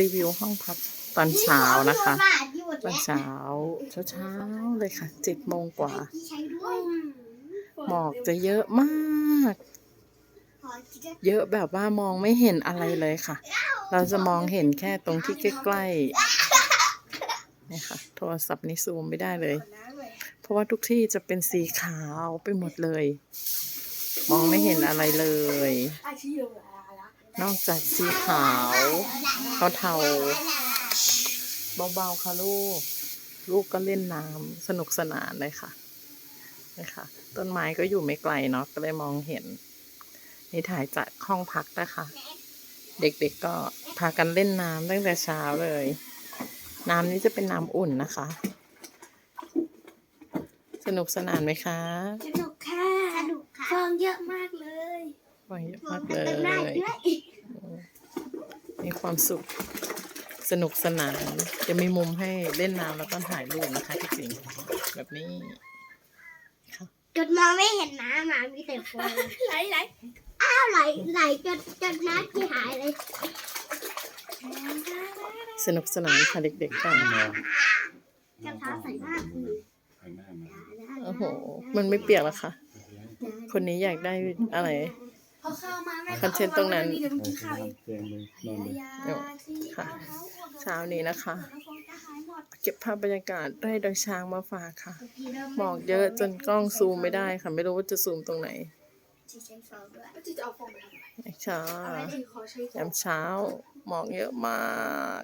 รีวิวห้องพักตอนเช้านะคะ ตอนเช้าเช้าเช้าๆเลยค่ะเจ็ดโมงกว่า หมอกจะเยอะมาก เยอะแบบว่ามองไม่เห็นอะไรเลยค่ะ เราจะมองเห็นแค่ตรงที่ใกล้ๆนี่ค่ะ โทรศัพท์นี่ซูมไม่ได้เลย เพราะว่าทุกที่จะเป็นสีขาวไปหมดเลย มองไม่เห็นอะไรเลย นอกจากสีขาว เทาๆเบาๆค่ะลูก ลูกก็เล่นน้ำสนุกสนานเลยค่ะนี่ค่ะต้นไม้ก็อยู่ไม่ไกลเนาะก็เลยมองเห็น นี่ถ่ายจากห้องพักนะคะ เด็กๆก็พากันเล่นน้ำตั้งแต่เช้าเลย น้ำนี้จะเป็นน้ำอุ่นนะคะ สนุกสนานไหมคะ สนุกค่ะ สนุกค่ะฟองเยอะมากเลยฟังเยอะมากเลฟองได้ยด้วยมี ความสุข สนุกสนาน จะมีมุมให้เล่นน้ำแล้วก็ถ่ายรูปนะคะที่จริงแบบนี้จนมองไม่เห็นน้ำน้ำมีแต่ฟองไหลไหลอ้าวไหลไหลจนจนน้ำที่หายเลย สนุกสนานค่ะเด็กๆก็กระเท้าใส่มากคือข้างหน้ามาโอ้โห มันไม่เปียกแล้วค่ะ คนนี้อยากได้อะไร พอเข้ามาแม่ คอนเทนต์ตรงนั้นเดี๋ยวกินข้าวอีกเตียงเลยนอนเลยเดี๋ยวค่ะ เช้านี้นะคะ เก็บภาพบรรยากาศไร่ดอยช้างมาฝากค่ะหมอกเยอะจนกล้องซูมไม่ได้ค่ะ ไม่รู้ว่าจะซูมตรงไหนที่ใช้ฟองด้วยแล้วจะเอาฟองไปทำอะไรเช้าอะไรที่เขาใช้ฟองยามเช้าหมอกเยอะมาก